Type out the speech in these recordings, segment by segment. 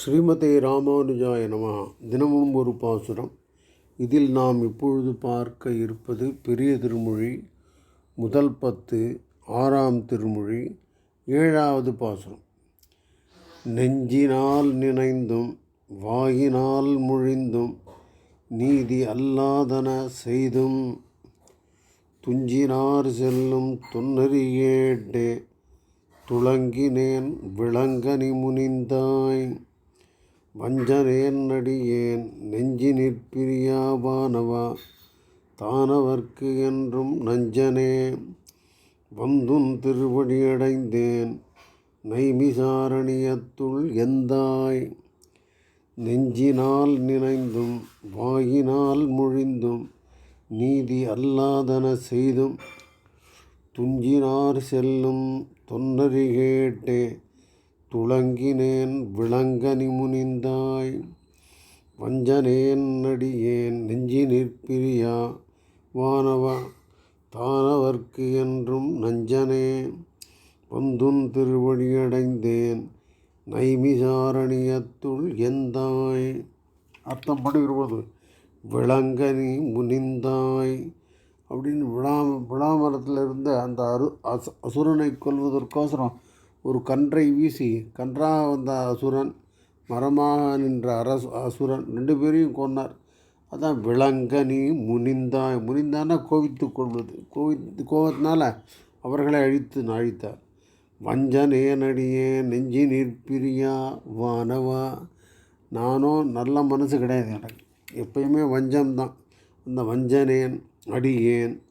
ஸ்ரீமதே ராமானுஜாய நமஹ தினமும் ஒரு பாசுரம். இதில் நாம் இப்பொழுது பார்க்க இருப்பது பெரிய திருமொழி முதல் பத்து ஆறாம் திருமொழி ஏழாவது பாசுரம். நெஞ்சினால் நினைந்தும் வாயினால் முழிந்தும் நீதி அல்லாதன செய்தும் துஞ்சினார் செல்லும் தொன்னறியேட்டே துளங்கினேன் விளங்கனி முனிந்தாய். வஞ்சனேன் நடியேன் நெஞ்சி நிற்பிரியாவானவா தானவர்க்கு என்றும் நஞ்சனே வந்துன் திருவடியடைந்தேன் நைமிசாரணியத்துள் எந்தாய்? நெஞ்சினால் நினைந்தும் வாயினால் முழிந்தும் நீதி அல்லாதன செய்தும் துஞ்சினார் செல்லும் தொன்னறி கேட்டே துளங்கினேன் விளங்கனி முனிந்தாய் வஞ்சனேன் நடியேன் நெஞ்சி நிற்பிரியா வானவா தானவர்க்கு என்றும் நஞ்சனே. வந்துன் திருவடியடைந்தேன் நைமிசாரணியத்துள் எந்தாய். அர்த்தம் பண்ணுகிறபோது விளங்கனி முனிந்தாய் அப்படின்னு விழா விழாமரத்தில் இருந்த அந்த அரு அசு அசுரனை கொல்வதற்கோசரம் ஒரு கன்றை வீசி கன்றாக வந்த அசுரன் மரமாக நின்ற அரசு அசுரன் ரெண்டு பேரையும் கொன்னார். அதான் விளங்கனி முனிந்தாய் முனிந்தான்னா கோவித்து கொள்வது. கோவித்து கோவத்தினால அவர்களை அழித்து அழித்தார் வஞ்சனேனடியே நெஞ்சி நிற்பிரியா வானவா? நானும் நல்ல மனசு கிடையாது எனக்கு. எப்பயுமே வஞ்சம்தான். அந்த வஞ்சனேன் அடியேன்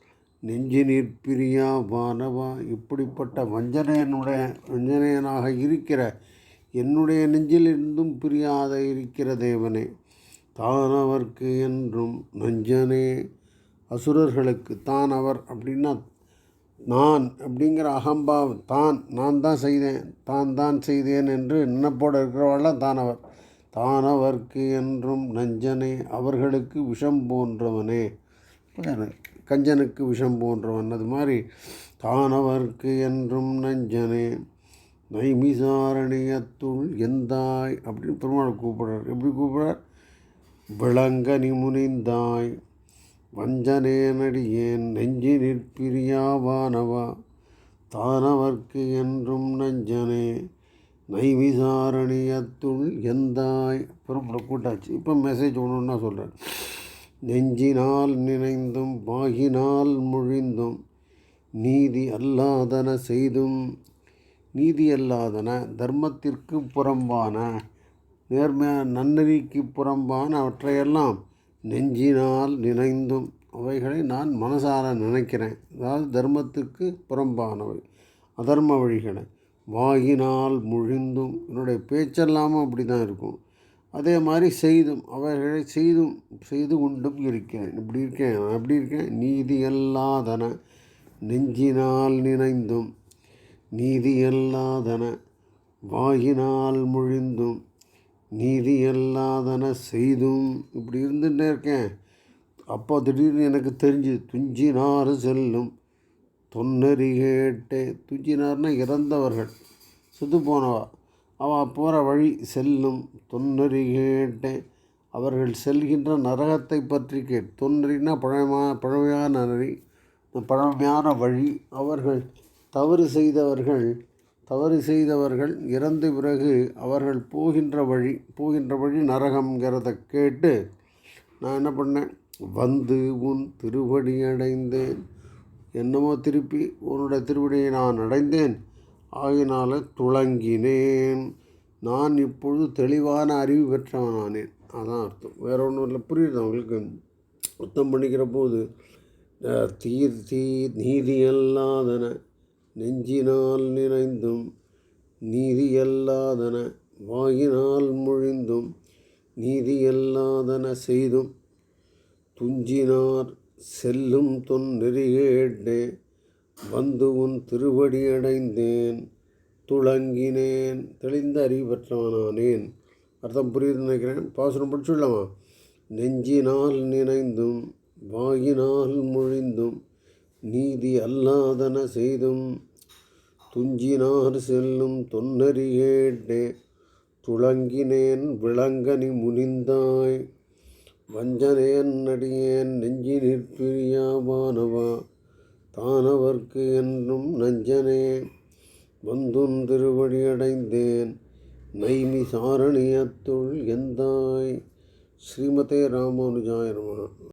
நெஞ்சினீர் பிரியா வானவா? இப்படிப்பட்ட வஞ்சனையனுடைய வஞ்சனையனாக இருக்கிற என்னுடைய நெஞ்சிலிருந்தும் பிரியாத இருக்கிற தேவனே தானவர்க்கு என்றும் நஞ்சனே. அசுரர்களுக்கு தான் அவர் அப்படின்னா நான் அப்படிங்கிற அகம்பாவம் தான் நான் தான் செய்தேன் தான் தான் செய்தேன் என்று நினைப்போடு இருக்கிறவெல்லாம் தான் அவர்க்கு என்றும் நஞ்சனே அவர்களுக்கு விஷம் போன்றவனே. கஞ்சனுக்கு விஷம் போன்றவன். அது மாதிரி தானவர்க்கு என்றும் நஞ்சனே நைமிசாரணியத்துள் எந்தாய்? அப்படின்னு பெருமாள் கூப்பிடுறார். எப்படி கூப்பிடுறார்? விளங்க நிமுனிந்தாய் வஞ்சனே நடியேன் நெஞ்சி நிற்பிரியாவானவா தானவர்க்கு என்றும் நஞ்சனே நைவிசாரணியத்துள் எந்தாய்? பெருமாள் கூட்டாச்சு இப்போ மெசேஜ் ஒன்று ஒன்றா சொல்கிறேன் நெஞ்சினால் நினைந்தும் பாகினால் முழிந்தும் நீதி அல்லாதன செய்தும் நீதி அல்லாதன தர்மத்திற்கு புறம்பான நேர்மையான நன்னெறிக்கு புறம்பான அவற்றையெல்லாம் நெஞ்சினால் நினைந்தும் அவைகளை நான் மனசார நினைக்கிறேன். அதாவது தர்மத்துக்கு புறம்பானவை அதர்ம வழிகளை. வாயினால் முழிந்தும் என்னுடைய பேச்செல்லாமல் அப்படி தான் இருக்கும். அதே மாதிரி செய்தும் அவைகளை செய்தும் செய்து கொண்டும் இருக்கிறேன் இப்படி இருக்கேன் நான் எப்படி இருக்கேன். நீதி அல்லாதன நெஞ்சினால் நினைந்தும் நீதி அல்லாதன வாயினால் முழிந்தும் நீதி அல்லாதன செய்தும் இப்படி இருந்துகிட்டே இருக்கேன். அப்போ திடீர்னு எனக்கு தெரிஞ்சு துஞ்சினாறு செல்லும் தொன்னறி கேட்டே துஞ்சினார்னா இறந்தவர்கள். சுத்து போனவா? அவ போகிற வழி செல்லும். தொன்னறி கேட்டேன். அவர்கள் செல்கின்ற நரகத்தை பற்றி கேட் தொன்னறினா பழமா பழமையான நரி பழமையான வழி. அவர்கள் தவறு செய்தவர்கள் தவறு செய்தவர்கள் இறந்த பிறகு அவர்கள் போகின்ற வழி போகின்ற வழி நரகம்ங்கிறத கேட்டு நான் என்ன பண்ணேன்? வந்து உன் திருவடி அடைந்தேன். என்னமோ திருப்பி உன்னுடைய திருவடியை நான் அடைந்தேன். ஆகினால துளங்கினேன். நான் இப்பொழுது தெளிவான அறிவு பெற்றவனானேன். அதான் அர்த்தம். வேற ஒன்றும் இல்லை. புரியுது அவங்களுக்கு அர்த்தம் பண்ணிக்கிற போது தீர் தீ நீதியல்லாதன நெஞ்சினால் நினைந்தும் நீதியல்லாதன வாயினால் முழிந்தும் நீதியல்லாதன செய்தும் துஞ்சினார் செல்லும் தொன் நெறிகேட்டே வந்து உன் திருவடி அடைந்தேன் துளங்கினேன் தெளிந்த அறிவு பெற்றவனானேன். அர்த்தம் புரியுதுன்னு நினைக்கிறேன். பாசுரம் படிச்சுடலாமா? நெஞ்சினால் நினைந்தும் வாயினால் மொழிந்தும் நீதி அல்லாதன செய்தும் துஞ்சினார் செல்லும் தொன்னறிகேட்டே துளங்கினேன் விளங்கனி முனிந்தாய். வஞ்சனேன் அடியேன் நெஞ்சினிற் பிரியாவானவா? தானவர்க்கு என்றும் நஞ்சனே வந்துன் திருவடி அடைந்தேன். நைமி சாரணியத்துள் எந்தாய்? ஸ்ரீமதே ராமானுஜாயர்மா